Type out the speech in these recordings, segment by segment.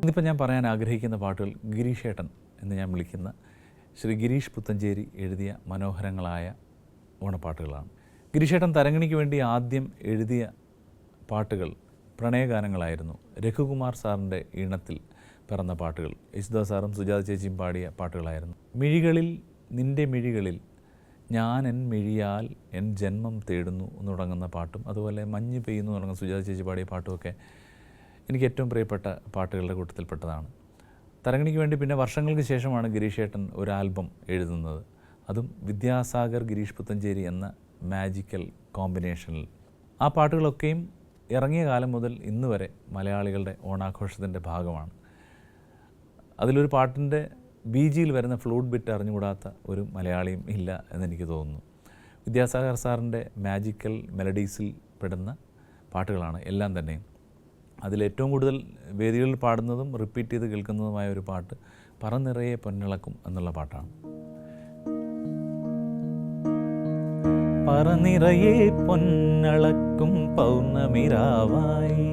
ഇന്നിപ്പോൾ ഞാൻ പറയാൻ ആഗ്രഹിക്കുന്ന പാട്ടുകൾ ഗിരീഷേട്ടൻ എന്ന് ഞാൻ വിളിക്കുന്ന ശ്രീ ഗിരീഷ് പുത്തഞ്ചേരി എഴുതിയ മനോഹരങ്ങളായ ഓണപ്പാട്ടുകളാണ്. ഗിരീഷേട്ടൻ തരങ്ങിണിക്ക് വേണ്ടി ആദ്യം എഴുതിയ പാട്ടുകൾ പ്രണയഗാനങ്ങളായിരുന്നു രഘുകുമാർ സാറിന്റെ ഈണത്തിൽ പിറന്ന പാട്ടുകൾ യേശുദാസ് സാറും സുജാത ചേച്ചിയും പാടിയ പാട്ടുകളായിരുന്നു. മിഴികളിൽ നിന്റെ മിഴികളിൽ ഞാൻ എൻ മിഴിയാൽ എൻ ജന്മം തേടുന്നു എന്ന് തുടങ്ങുന്ന പാട്ടും അതുപോലെ മഞ്ഞ് പെയ്യുന്നു തുടങ്ങുന്ന സുജാത ചേച്ചി പാടിയ പാട്ടുമൊക്കെ എനിക്ക് ഏറ്റവും പ്രിയപ്പെട്ട പാട്ടുകളുടെ കൂട്ടത്തിൽപ്പെട്ടതാണ്. തരങ്ങണിക്ക് വേണ്ടി പിന്നെ വർഷങ്ങൾക്ക് ശേഷമാണ് ഗിരീഷ് ഏട്ടൻ ഒരു ആൽബം എഴുതുന്നത്. അതും വിദ്യാസാഗർ ഗിരീഷ് പുത്തഞ്ചേരി എന്ന മാജിക്കൽ കോമ്പിനേഷനിൽ ആ പാട്ടുകളൊക്കെയും ഇറങ്ങിയ കാലം മുതൽ ഇന്ന് വരെ മലയാളികളുടെ ഓണാഘോഷത്തിന്റെ ഭാഗമാണ്. അതിലൊരു പാട്ടിന്റെ ബി ജിയിൽ വരുന്ന ഫ്ലൂട്ട് ബിറ്റ് അറിഞ്ഞുകൂടാത്ത ഒരു മലയാളിയും ഇല്ല എന്നെനിക്ക് തോന്നുന്നു. വിദ്യാസാഗർ സാറിന്റെ മാജിക്കൽ മെലഡീസിൽ പെടുന്ന പാട്ടുകളാണ് എല്ലാം തന്നെ അതിലേറ്റവും കൂടുതൽ വേദികളിൽ പാടുന്നതും റിപ്പീറ്റ് ചെയ്ത് കേൾക്കുന്നതുമായ ഒരു പാട്ട് പറനിറയെ പൊന്നിളക്കും എന്നുള്ള പാട്ടാണ്. പറനിറയെ പൊന്നളക്കും പൗർണമിരാവായി.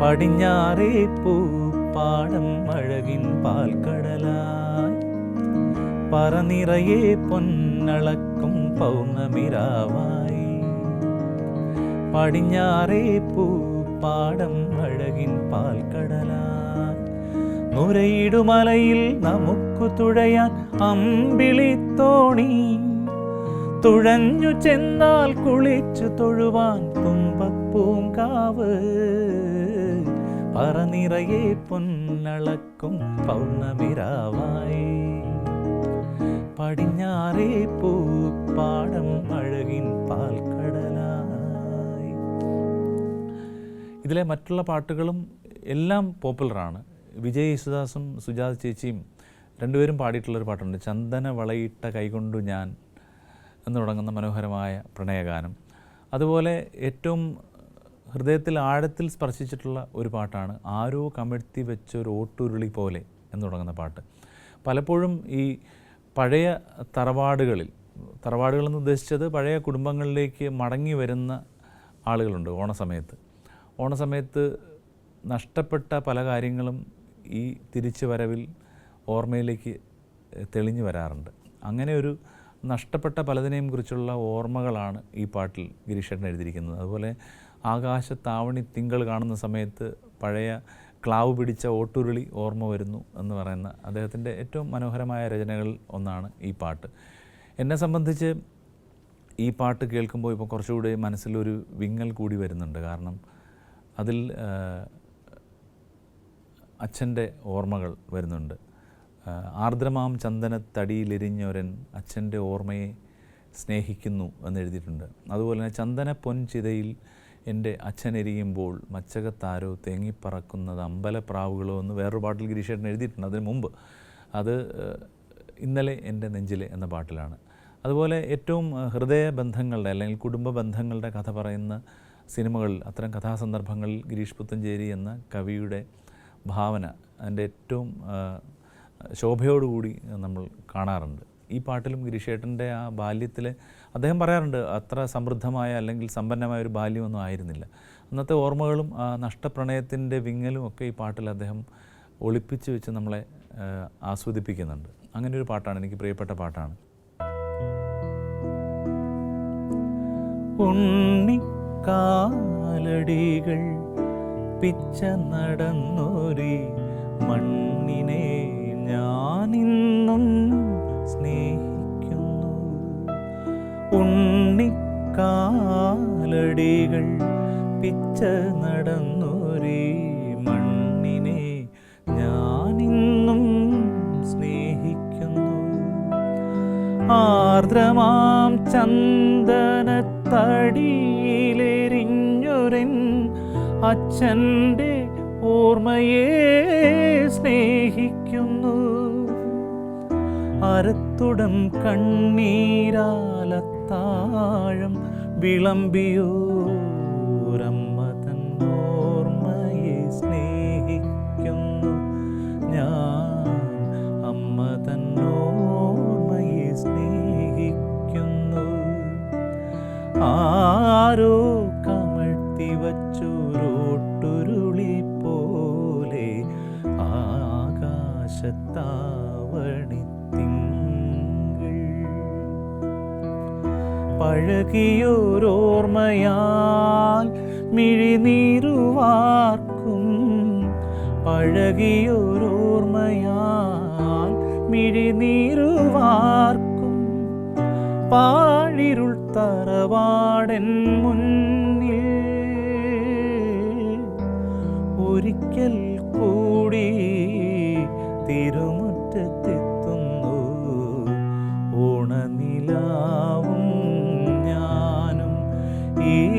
പടിഞ്ഞാറേ പൂപ്പാടം അഴകിൻ പാൽക്കടലായി. പറനിറയെ പൊന്നളക്കും പൗർണമിരാവായി. പടിഞ്ഞാറേ പൂപ്പാടം അഴകിൻ പാൽക്കടലായി. നുരയിടുമലയിൽ നമുക്കു തുഴയാൻ അമ്പിളിത്തോണി തുഴഞ്ഞു ചെന്നാൽ കുളിച്ചു തൊഴുവാൻ തുമ്പപ്പൂങ്കാവ്. പറനിറയെ പൊന്നളക്കും പൗർണമിരാവായി. പടിഞ്ഞാറേ പൂപ്പാടം അഴകിൻ പാൽക്കടലായി. ഇതിലെ മറ്റുള്ള പാട്ടുകളും എല്ലാം പോപ്പുലറാണ്. വിജയ് യേശുദാസും സുജാത ചേച്ചിയും രണ്ടുപേരും പാടിയിട്ടുള്ളൊരു പാട്ടുണ്ട് ചന്ദന വളയിട്ട കൈകൊണ്ടു ഞാൻ എന്ന് തുടങ്ങുന്ന മനോഹരമായ പ്രണയഗാനം. അതുപോലെ ഏറ്റവും ഹൃദയത്തിൽ ആഴത്തിൽ സ്പർശിച്ചിട്ടുള്ള ഒരു പാട്ടാണ് ആരോ കമിഴ്ത്തി വെച്ച ഒരു ഓട്ടുരുളി പോലെ എന്ന് തുടങ്ങുന്ന പാട്ട്. പലപ്പോഴും ഈ പഴയ തറവാടുകളിൽ തറവാടുകൾ എന്ന് ഉദ്ദേശിച്ചത് പഴയ കുടുംബങ്ങളിലേക്ക് മടങ്ങി വരുന്ന ആളുകളുണ്ട് ഓണസമയത്ത്. ഓണസമയത്ത് നഷ്ടപ്പെട്ട പല കാര്യങ്ങളും ഈ തിരിച്ചു വരവിൽ ഓർമ്മയിലേക്ക് തെളിഞ്ഞു വരാറുണ്ട്. അങ്ങനെ ഒരു നഷ്ടപ്പെട്ട പലതിനെയും കുറിച്ചുള്ള ഓർമ്മകളാണ് ഈ പാട്ടിൽ ഗിരീഷേട്ടൻ എഴുതിയിരിക്കുന്നത്. അതുപോലെ ആകാശത്താവണി തിങ്കൾ കാണുന്ന സമയത്ത് പഴയ ക്ലാവ് പിടിച്ച ഓട്ടുരുളി ഓർമ്മ വരുന്നു എന്ന് പറയുന്ന അദ്ദേഹത്തിന്റെ ഏറ്റവും മനോഹരമായ രചനകളിൽ ഒന്നാണ് ഈ പാട്ട്. എന്നെ സംബന്ധിച്ച് ഈ പാട്ട് കേൾക്കുമ്പോൾ ഇപ്പോൾ കുറച്ചുകൂടി മനസ്സിലൊരു വിങ്ങൽ കൂടി വരുന്നുണ്ട്. കാരണം അതിൽ അച്ഛന്റെ ഓർമ്മകൾ വരുന്നുണ്ട്. ആർദ്രമാം ചന്ദനത്തടിയിലെരിഞ്ഞൊരൻ അച്ഛന്റെ ഓർമ്മയെ സ്നേഹിക്കുന്നു എന്നെഴുതിയിട്ടുണ്ട് അതുപോലെ തന്നെ ചന്ദന പൊൻചിതയിൽ എന്റെ അച്ഛൻ എരിയുമ്പോൾ മച്ചകത്താരോ തേങ്ങിപ്പറക്കുന്നത് അമ്പലപ്രാവുകളോ എന്ന് വേറൊരു പാട്ടിൽ ഗിരീഷേട്ടൻ എഴുതിയിട്ടുണ്ട് അതിന് മുമ്പ്. അത് ഇന്നലെ എന്റെ നെഞ്ചിലെ എന്ന പാട്ടിലാണ്. അതുപോലെ ഏറ്റവും ഏഹ്, ഹൃദയ ബന്ധങ്ങളുടെ അല്ലെങ്കിൽ കുടുംബ ബന്ധങ്ങളുടെ കഥ പറയുന്ന സിനിമകളിൽ അത്തരം കഥാസന്ദർഭങ്ങളിൽ ഗിരീഷ് പുത്തഞ്ചേരി എന്ന കവിയുടെ ഭാവന അതിന്റെ ഏറ്റവും ശോഭയോടുകൂടി നമ്മൾ കാണാറുണ്ട്. ഈ പാട്ടിലും ഗിരീഷേട്ടന്റെ ആ ബാല്യത്തിൽ അദ്ദേഹം പറയാറുണ്ട് അത്ര സമൃദ്ധമായ അല്ലെങ്കിൽ സമ്പന്നമായ ഒരു ബാല്യമൊന്നും ആയിരുന്നില്ല. അന്നത്തെ ഓർമ്മകളും ആ നഷ്ടപ്രണയത്തിന്റെ വിങ്ങലും ഒക്കെ ഈ പാട്ടിൽ അദ്ദേഹം ഒളിപ്പിച്ച് വെച്ച് നമ്മളെ ആസ്വദിപ്പിക്കുന്നുണ്ട്. അങ്ങനെ ഒരു പാട്ടാണ് എനിക്ക് പ്രിയപ്പെട്ട പാട്ടാണ്. ഉണ്ണിക്കാലടികൾ പിച്ച നടന്നൊരി മണ്ണിനെ ഞാനിന്നും സ്നേഹിക്കുന്നു. ഉണ്ണിക്കാലടികൾ പിച്ച നടന്നൊരു മണ്ണിനെ ഞാനിന്നും സ്നേഹിക്കുന്നു. ആർദ്രമാം ചന്ദനത്തടിയിലെരിഞ്ഞൊരൻ അച്ഛന്റെ ഓർമ്മയെ സ്നേഹിക്കുന്നു. അരത്തുടം കണ്ണീരാലത്താഴം വിളമ്പിയോരമ്മ തന്നോർമ്മയെ സ്നേഹിക്കുന്നു. ഞാൻ അമ്മ തന്നോർമ്മയെ സ്നേഹിക്കുന്നു. ആരോ പഴകിയോരോർമ്മയാൽ മിഴിനീരുവാർക്കും. പഴകിയോരോർമ്മയാൽ മിഴിനീരുവാർക്കും. പാഴിരുൾ തറവാടൻ മുന്നിൽ ഒരിക്കൽ കൂടി തിരുമുറ്റത്തെത്തുന്നു. ഓണനിലാവും ഈ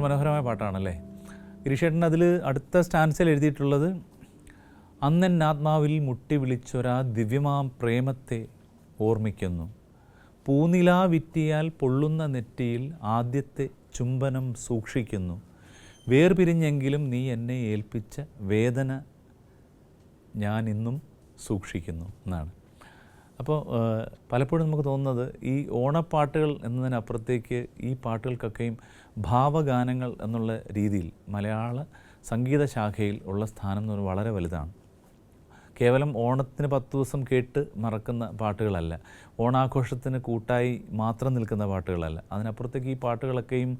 മനോഹരമായ പാട്ടാണല്ലേ? ഗിരീഷേട്ടൻ അതിൽ അടുത്ത സ്റ്റാൻസിൽ എഴുതിയിട്ടുള്ളത് അന്നൻ ആത്മാവിൽ മുട്ടി വിളിച്ചൊരാ ദിവ്യമാം പ്രേമത്തെ ഓർമ്മിക്കുന്നു. പൂനിലാ വിറ്റിയാൽ പൊള്ളുന്ന നെറ്റിയിൽ ആദ്യത്തെ ചുംബനം സൂക്ഷിക്കുന്നു. വേർപിരിഞ്ഞെങ്കിലും നീ എന്നെ ഏൽപ്പിച്ച വേദന ഞാൻ ഇന്നും സൂക്ഷിക്കുന്നു എന്നാണ്. അപ്പോൾ പലപ്പോഴും നമുക്ക് തോന്നുന്നത് ഈ ഓണപ്പാട്ടുകൾ എന്നതിനപ്പുറത്തേക്ക് ഈ പാട്ടുകൾക്കൊക്കെയും ഭാവഗാനങ്ങൾ എന്നുള്ള രീതിയിൽ മലയാള സംഗീത ശാഖയിൽ ഉള്ള സ്ഥാനം എന്ന് പറയുന്നത് വളരെ വലുതാണ്. കേവലം ഓണത്തിന് പത്ത് ദിവസം കേട്ട് മറക്കുന്ന പാട്ടുകളല്ല. ഓണാഘോഷത്തിന് കൂട്ടായി മാത്രം നിൽക്കുന്ന പാട്ടുകളല്ല. അതിനപ്പുറത്തേക്ക് ഈ പാട്ടുകളൊക്കെയും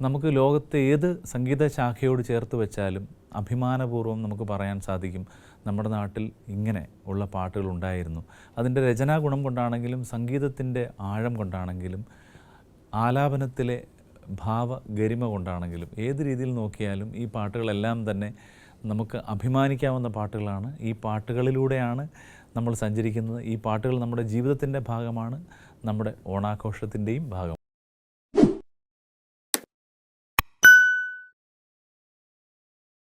നമുക്ക് ലോകത്തെ ഏത് സംഗീത ശാഖയോട് ചേർത്ത് വെച്ചാലും അഭിമാനപൂർവം നമുക്ക് പറയാൻ സാധിക്കും. നമ്മുടെ നാട്ടിൽ ഇങ്ങനെ ഉള്ള പാട്ടുകൾ ഉണ്ടായിരുന്നു. അതിന്റെ രചനാ ഗുണം കൊണ്ടാണെങ്കിലും സംഗീതത്തിന്റെ ആഴം കൊണ്ടാണെങ്കിലും ആലാപനത്തിലെ ഭാവ ഗരിമ കൊണ്ടാണെങ്കിലും ഏത് രീതിയിൽ നോക്കിയാലും ഈ പാട്ടുകളെല്ലാം തന്നെ നമുക്ക് അഭിമാനിക്കാവുന്ന പാട്ടുകളാണ്. ഈ പാട്ടുകളിലൂടെയാണ് നമ്മൾ സഞ്ചരിക്കുന്നത്. ഈ പാട്ടുകൾ നമ്മുടെ ജീവിതത്തിന്റെ ഭാഗമാണ് നമ്മുടെ ഓണാഘോഷത്തിന്റെയും ഭാഗം